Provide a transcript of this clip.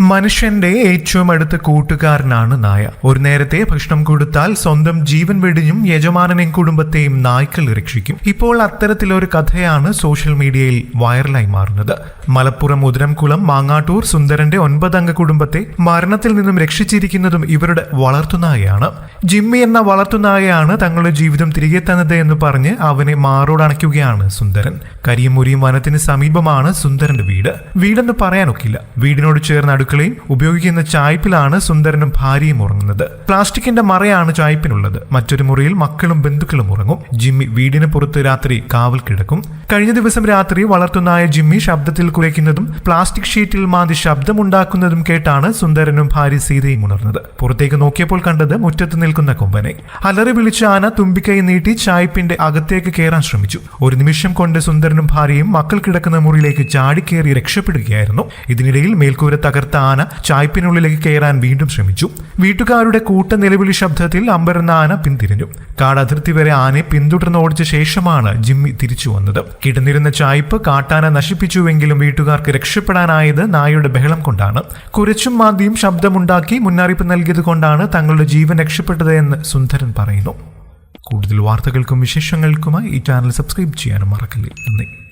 മനുഷ്യന്റെ ഏറ്റവും അടുത്ത കൂട്ടുകാരനാണ് നായ. ഒരു നേരത്തെ ഭക്ഷണം കൊടുത്താൽ സ്വന്തം ജീവൻ വെടിഞ്ഞും യജമാനനെയും കുടുംബത്തെയും നായ്ക്കൾ രക്ഷിക്കും. ഇപ്പോൾ അത്തരത്തിലൊരു കഥയാണ് സോഷ്യൽ മീഡിയയിൽ വൈറലായി മാറുന്നത്. മലപ്പുറം ഉദരംകുളം മാങ്ങാട്ടൂർ സുന്ദരന്റെ ഒൻപതംഗ കുടുംബത്തെ മരണത്തിൽ നിന്നും രക്ഷിച്ചിരിക്കുന്നതും ഇവരുടെ വളർത്തുനായയാണ് ജിമ്മി എന്ന വളർത്തുനായയാണ് തങ്ങളുടെ ജീവിതം തിരികെ തന്നത് എന്ന് പറഞ്ഞ് അവനെ മാറോടണയ്ക്കുകയാണ് സുന്ദരൻ. കരിയമുരിയും വനത്തിന് സമീപമാണ് സുന്ദരന്റെ വീട്. വീടെന്ന് പറയാനൊക്കില്ല. വീടിനോട് ചേർന്ന അടുക്കളയും ഉപയോഗിക്കുന്ന ചായ്പിലാണ് സുന്ദരനും ഭാര്യയും ഉറങ്ങുന്നത്. പ്ലാസ്റ്റിക്കിന്റെ മറയാണ് ചായ്പിനുള്ളത്. മറ്റൊരു മുറിയിൽ മക്കളും ബന്ധുക്കളും ഉറങ്ങും. ജിമ്മി വീടിന് പുറത്ത് രാത്രി കാവൽ കിടക്കും. കഴിഞ്ഞ ദിവസം രാത്രി വളർത്തുന്നായ ജിമ്മി ശബ്ദത്തിൽ കുരയ്ക്കുന്നതും പ്ലാസ്റ്റിക് ഷീറ്റിൽ മാന്തി ശബ്ദമുണ്ടാക്കുന്നതും കേട്ടാണ് സുന്ദരനും ഭാര്യ സീതയും ഉണർന്നത്. പുറത്തേക്ക് നോക്കിയപ്പോൾ കണ്ടത് മുറ്റത്ത് നിൽക്കുന്ന കൊമ്പനെ. അലറി വിളിച്ച ആന തുമ്പിക്കൈ നീട്ടി ചായ്പിന്റെ അകത്തേക്ക് കയറാൻ ശ്രമിച്ചു. ഒരു നിമിഷം കൊണ്ട് സുന്ദരനും ഭാര്യയും മക്കൾ കിടക്കുന്ന മുറിയിലേക്ക് ചാടിക്കേറി രക്ഷപ്പെടുകയായിരുന്നു. ഇതിനിടയിൽ മേൽക്കൂര തകർത്ത ആന ചായ്പിനുള്ളിലേക്ക് കയറാൻ വീണ്ടും ശ്രമിച്ചു. വീട്ടുകാരുടെ കൂട്ട നിലവിളി ശബ്ദത്തിൽ അമ്പരന്ന ആന പിന്തിരിഞ്ഞു. കാട് അതിർത്തി വരെ ആനയെ പിന്തുടർന്ന് ഓടിച്ച ശേഷമാണ് ജിമ്മി തിരിച്ചു വന്നത്. കിടന്നിരുന്ന ചായ്പ് കാട്ടാന നശിപ്പിച്ചുവെങ്കിലും വീട്ടുകാർക്ക് രക്ഷപ്പെടാനായത് നായയുടെ ബഹളം കൊണ്ടാണ്. കുരച്ചും മാന്തിയും ശബ്ദമുണ്ടാക്കി മുന്നറിയിപ്പ് നൽകിയത് കൊണ്ടാണ് തങ്ങളുടെ ജീവൻ രക്ഷപ്പെട്ടത് എന്ന് സുന്ദരൻ പറയുന്നു. കൂടുതൽ വാർത്തകൾക്കും വിശേഷങ്ങൾക്കുമായി ഈ ചാനൽ സബ്സ്ക്രൈബ് ചെയ്യാനും മറക്കല്ലേ. നന്ദി.